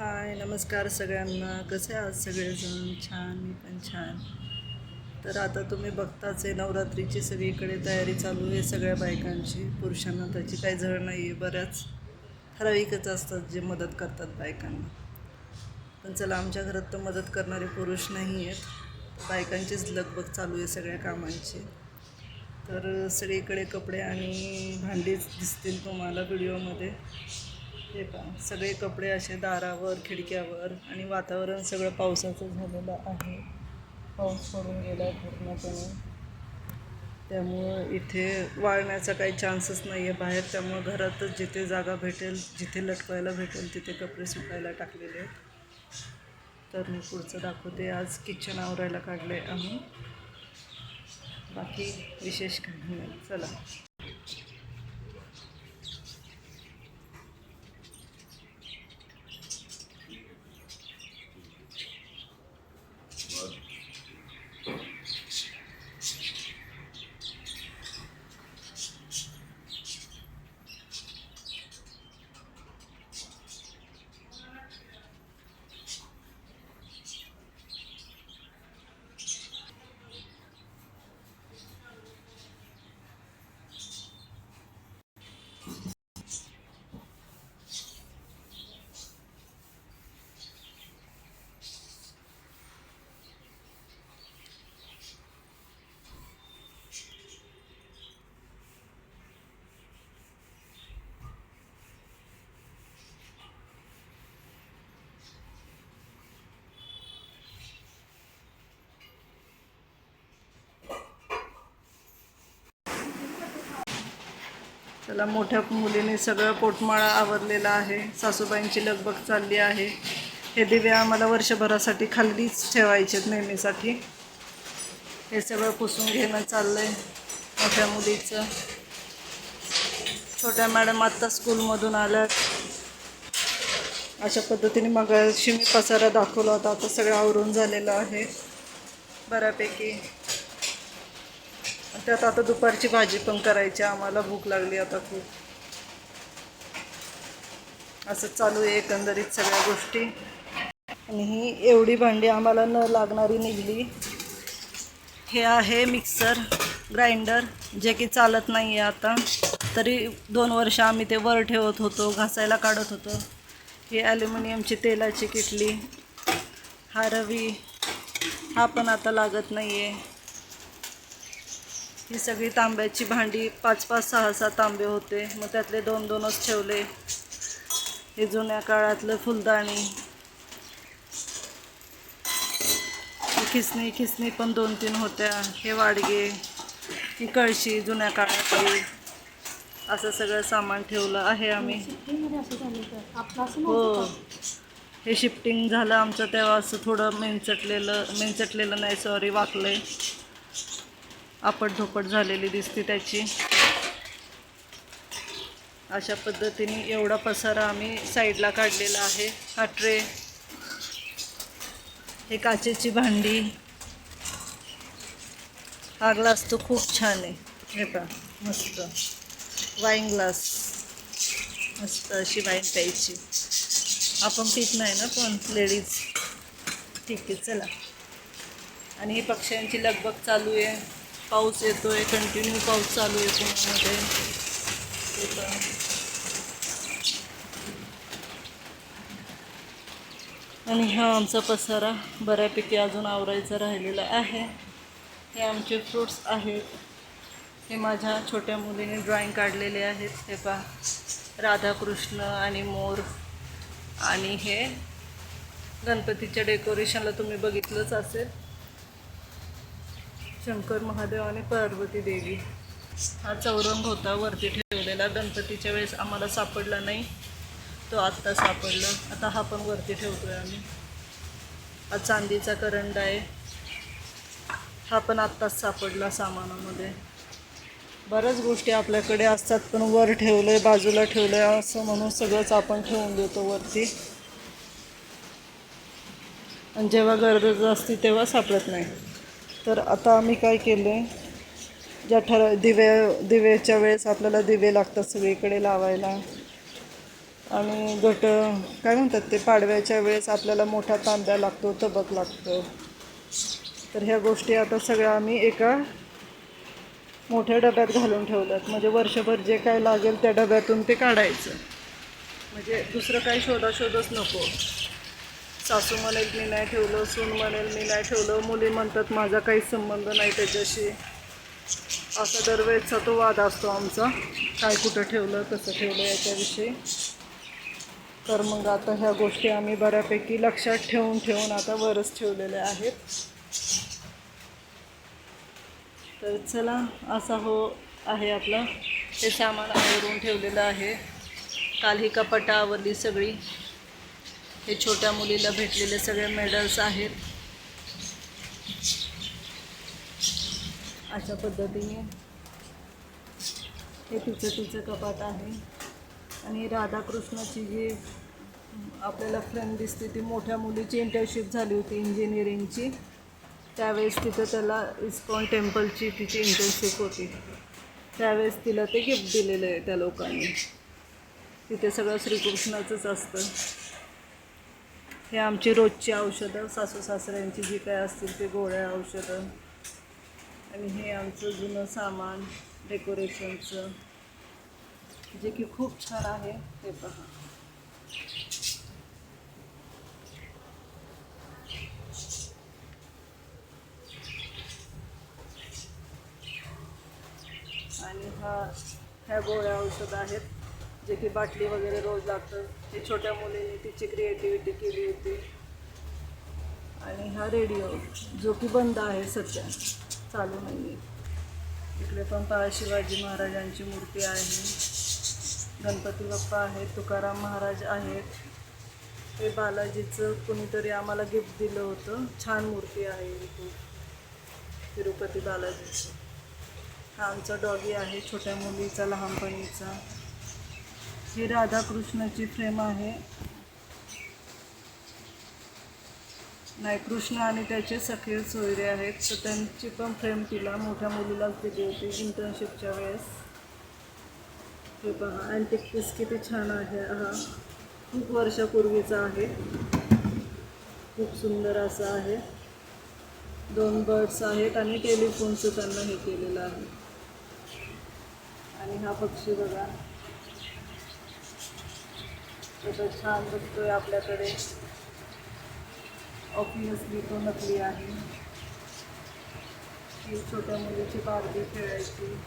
हाय नमस्कार सगळ्यांना. कसे आहात सगळेजण? छान मी पण छान. तर आता तुम्ही बघताच आहे नवरात्रीची सगळीकडे तयारी चालू आहे सगळ्या बायकांची. पुरुषांना त्याची काही झळ नाही आहे बऱ्याच ठराविकच असतात जे मदत करतात बायकांना. पण चला आमच्या घरात तर मदत करणारे पुरुष नाही आहेत. बायकांचीच लगबग चालू आहे सगळ्या कामांची. तर सगळीकडे कपडे आणि भांडीच दिसतील तुम्हाला व्हिडिओमध्ये. हे पहा. सगळे कपडे असे दारावर खिडक्यावर आणि वातावरण सगळं पावसाचं झालेलं आहे. पाऊस पडून गेला आहे पूर्णपणे. त्यामुळं इथे वाळण्याचा काही चान्सच नाही आहे बाहेर. त्यामुळं घरातच जिथे जागा भेटेल जिथे लटकवायला भेटेल तिथे कपडे सुकायला टाकलेले आहेत. तर मी पुढचं दाखवते. आज किचन आवरायला काढले आम्ही. बाकी विशेष काही नाही. चला. चला मोठ्या मुलीने सगळं पोटमाळा आवरलेला आहे. सासूबाईंची लगबग चालली आहे. हे दिवे आम्हाला वर्षभरासाठी खालीच ठेवायचे आहेत नेहमीसाठी. हे सगळं पुसून घेणं चाललं आहे मोठ्या मुलीचं. छोट्या मॅडम आत्ता स्कूलमधून आल्यात अशा पद्धतीने मग मी पसारा दाखवला होता. आता सगळं आवरून झालेलं आहे. बऱ्यापैकी त्यात आता दुपारची भाजी पण करायची आम्हाला भूक लागली आता खूप. असं चालू आहे एकंदरीत सगळ्या गोष्टी. आणि ही एवढी भांडी आम्हाला न लागणारी निघली. हे आहे मिक्सर ग्राइंडर जे की चालत नाही आहे आता. तरी दोन वर्ष आम्ही ते वर ठेवत होतो घासायला काढत होतो. ही ॲल्युमिनियमची तेलाची किटली हा रवी हा पण आता लागत नाही आहे ही सगळी तांब्याची भांडी पाच पाच सहा सहा तांबे होते. मग त्यातले दोन दोनच ठेवले. हे जुन्या काळातलं फुलदाणी. ही खिसणी खिसणी पण दोन तीन होत्या. हे वाडगे ही कळशी जुन्या काळातली. असं सगळं सामान ठेवलं आहे आम्ही. हो. हे शिफ्टिंग झालं आमचं तेव्हा असं थोडं मेनचटलेलं मेनचटलेलं नाही सॉरी वाकलंय. आपटधोपट झालेली दिसते त्याची. अशा पद्धतीने एवढा पसारा आम्ही साईडला काढलेला आहे. हा ट्रे हे काचेची भांडी. हा ग्लास तो खूप छान आहे. हे पा मस्त. Wine glass. मस्त अशी वाईन प्यायची. आपण पीत नाही ना पण लेडीज. ठीक आहे चला. आणि ही पक्ष्यांची लगबग चालू आहे. पाऊस येतोय कंटिन्यू पाऊस चालू आहे पुण्यामध्ये. आणि हा आमचा पसारा बऱ्यापैकी अजून आवरायचा राहिलेला आहे. हे आमचे फ्रुट्स आहेत. हे माझ्या छोट्या मुलीने ड्रॉइंग काढलेले आहेत. हे पहा राधाकृष्ण आणि मोर आणि हे गणपतीच्या डेकोरेशनला तुम्ही बघितलंच असेल. शंकर महादेव आणि पार्वती देवी. हा चौरंग होता वरती ठेवलेला. गणपतीच्या वेळेस आम्हाला सापडला नाही. तो आत्ता सापडला. आता हा पण वरती ठेवतो आहे आम्ही. हा चांदीचा करंड आहे. हा पण आत्ताच सापडला सामानामध्ये. बऱ्याच गोष्टी आपल्याकडे असतात पण वर ठेवलं आहे बाजूला ठेवलं आहे असं म्हणून सगळंच आपण ठेवून देतो वरती. आणि जेव्हा गरज असते तेव्हा सापडत नाही. तर आता आम्ही काय केलं आहे ज्या ठरा दिवे दिवेच्या वेळेस आपल्याला दिवे लागतात सगळीकडे लावायला. आणि घट काय म्हणतात ते पाडव्याच्या वेळेस आपल्याला मोठा तांब्या लागतो तबक लागतं. तर ह्या गोष्टी आता सगळ्या आम्ही एका मोठ्या डब्यात घालून ठेवल्यात. म्हणजे वर्षभर जे काय लागेल त्या डब्यातून ते काढायचं. म्हणजे दुसरं काही शोधाशोधच नको. सासू म्हणेल मी नाही ठेवलं सून म्हणेल मी नाही ठेवलं. मुली म्हणतात माझा काही संबंध नाही त्याच्याशी. असा दरवेळेचा तो वाद असतो आमचा. काय कुठं ठेवलं कसं ठेवलं याच्याविषयी. तर मग आता ह्या गोष्टी आम्ही बऱ्यापैकी लक्षात ठेवून ठेवून आता वरच ठेवलेल्या आहेत. तर चला असा हो आहे आपलं. हे सामान आवरून ठेवलेलं आहे. काल ही कपाटा आवरली सगळी. हे छोट्या मुलीला भेटलेले सगळे मेडल्स आहेत. अशा पद्धतीने हे तिचं तिचं कपाट आहे. आणि राधाकृष्णाची जी आपल्याला फ्रेंड दिसते ती मोठ्या मुलीची इंटर्नशिप झाली होती इंजिनिअरिंगची त्यावेळेस तिथं त्याला इस्कॉन टेम्पलची तिची इंटर्नशिप होती. त्यावेळेस तिला ते गिफ्ट दिलेलं आहे त्या लोकांनी. तिथे सगळं श्रीकृष्णाचंच असतं. हे आमची रोजची औषधं सासू सासऱ्यांची जी काय असतील ते गोळ्या औषधं. आणि हे आमचं जुनं सामान डेकोरेशनचं जे की खूप छान आहे ते पहा. आणि हा ह्या गोळ्या औषधं आहेत. जे की बाटली वगैरे रोज लागतं ते छोट्या मुलीने तिची क्रिएटिव्हिटी केली होती. आणि हा रेडिओ जो की बंद आहे सध्या चालू नाही आहे इकडे पण पहा शिवाजी महाराजांची मूर्ती आहे. गणपती बाप्पा आहेत तुकाराम महाराज आहेत. हे बालाजीचं कुणीतरी आम्हाला गिफ्ट दिलं होतं. छान मूर्ती आहे खूप. तिरुपती बालाजीची. हा आमचा डॉगी आहे छोट्या मुलीचा लहानपणीचा. ही राधाकृष्णाची फ्रेम आहे. नाही कृष्ण आणि त्याचे सखे सोयरे आहेत. तर त्यांची पण फ्रेम तिला मोठ्या मुलीलाच दिली होती इंटर्नशिपच्या वेळेस. हे पहा अँटिक पीस किती छान आहे हा. खूप वर्षापूर्वीचा आहे. खूप सुंदर असा आहे. दोन बर्ड्स आहेत आणि टेलिफोनचं त्यांना हे केलेलं आहे. आणि हा पक्षी बघा. कसं छान बसतोय आपल्याकडे. ऑब्वियसली तो नकली आहे. ही छोट्या मुलीची बारबी खेळायची.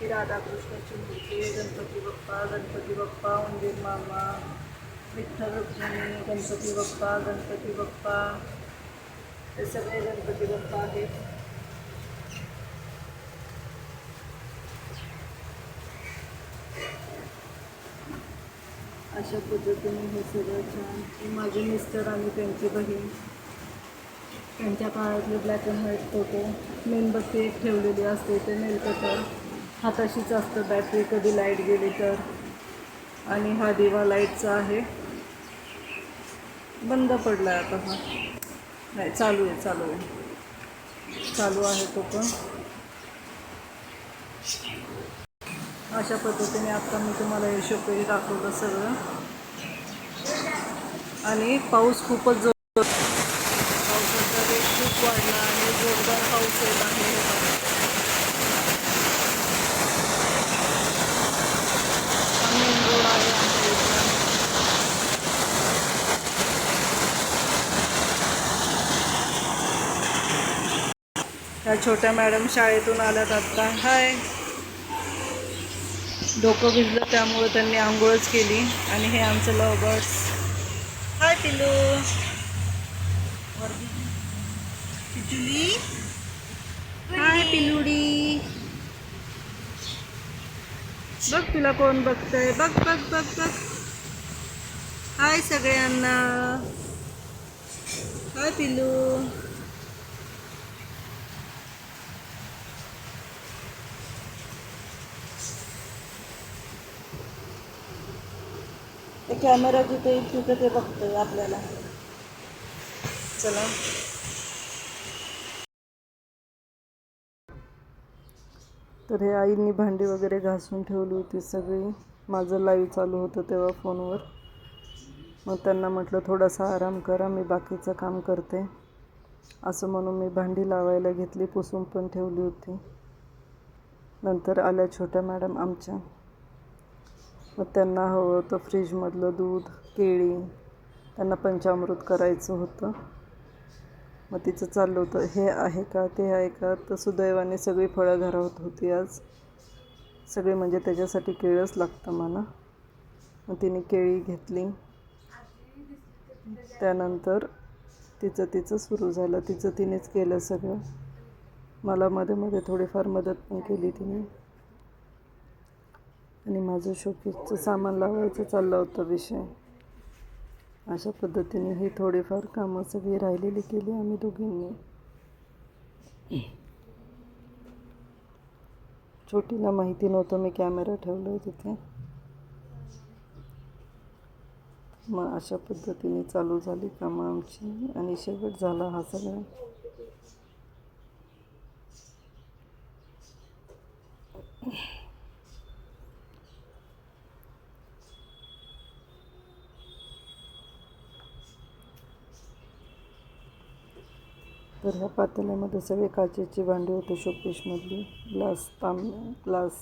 ही राधाकृष्णाची मूर्ती आहे, गणपती बाप्पा गणपती बाप्पा, उंदीर मामा, विठ्ठल रुक्मिणी, गणपती बाप्पा गणपती बाप्पा. हे सगळे गणपती बाप्पा आहेत. अशा पद्धतीने हे सगळं छान. माझे मिस्टर आणि त्यांची बहीण त्यांच्या काळातले ब्लॅक अँड व्हाईट फोटो मेणबत्ती एक ठेवलेली असते ते नेलकटर हाताशीच असतं बॅटरी कधी लाइट गेली तर. आणि हा दिवा लाईटचा आहे. बंद पडला आहे आता हा. नाही चालू आहे चालू आहे. चालू आहे तो पण. अशा पद्धतीने आता मी तुम्हाला हे शोपेरी दाखवलं सगळं. आणि पाऊस खूपच जोर पावसाचा वेग खूप वाढला आणि जोरदार पाऊस येत आहे या छोट्या मॅडम शाळेतून आल्यात आत्ता हाय. डोकं भिजलं त्यामुळे त्यांनी आंघोळच केली. आणि हे आमचं लव बर्ड्स हाय पिलू पिचुली हाय पिलुडी बघ तुला कोण बघतंय. बघ बघ बघ बघ. हाय सगळ्यांना. हाय पिलू ते कॅमेरा जिथे येईल तिथं ते बघतोय आपल्याला. चला. तर हे आईंनी भांडी वगैरे घासून ठेवली होती सगळी. माझं लाईव्ह चालू होतं तेव्हा फोनवर. मग त्यांना म्हटलं थोडासा आराम करा मी बाकीचं काम करते. असं म्हणून मी भांडी लावायला घेतली पुसून पण ठेवली होती. नंतर आल्या छोट्या मॅडम आमच्या. मग त्यांना हवं होतं फ्रीजमधलं दूध केळी. त्यांना पंचामृत करायचं होतं. मग तिचं चाललं होतं हे आहे का ते आहे का? तर सुदैवाने सगळी फळं घरात होती आज. सगळे म्हणजे त्याच्यासाठी केळंच लागतं मला मग तिने केळी घेतली. त्यानंतर तिचं तिचं सुरू झालं. तिचं तिनेच केलं सगळं. मला मध्ये मध्ये थोडीफार मदत पण केली तिने. आणि माझं शोकेसचं सामान लावायचं चाललं होता विषय. अशा पद्धतीने ही थोडीफार कामं सगळी राहिलेली केली आम्ही दोघींनी. छोटीला माहिती नव्हतं मी कॅमेरा ठेवला आहे तिथे. मग अशा पद्धतीने चालू झाली कामं आमची आणि शेवट झाला हा सगळा. तर ह्या पातेल्यामध्ये सगळे काचेची भांडी होते शोकेशमधली ग्लास तांब ग्लास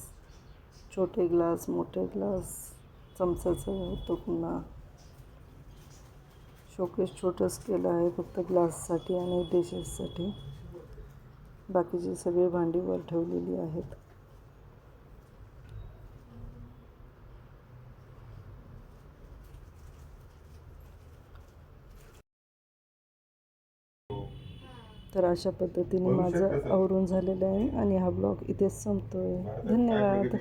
छोटे ग्लास मोठे ग्लास चमचाचा होतो पुन्हा. शोकेस छोटंच केलं आहे फक्त ग्लाससाठी आणि डिशेससाठी बाकीची सगळी भांडी वर ठेवलेली आहेत. तर अशा पद्धतीने माझं आवरून झालेलं आहे आणि हा ब्लॉग इथेच संपतो आहे धन्यवाद.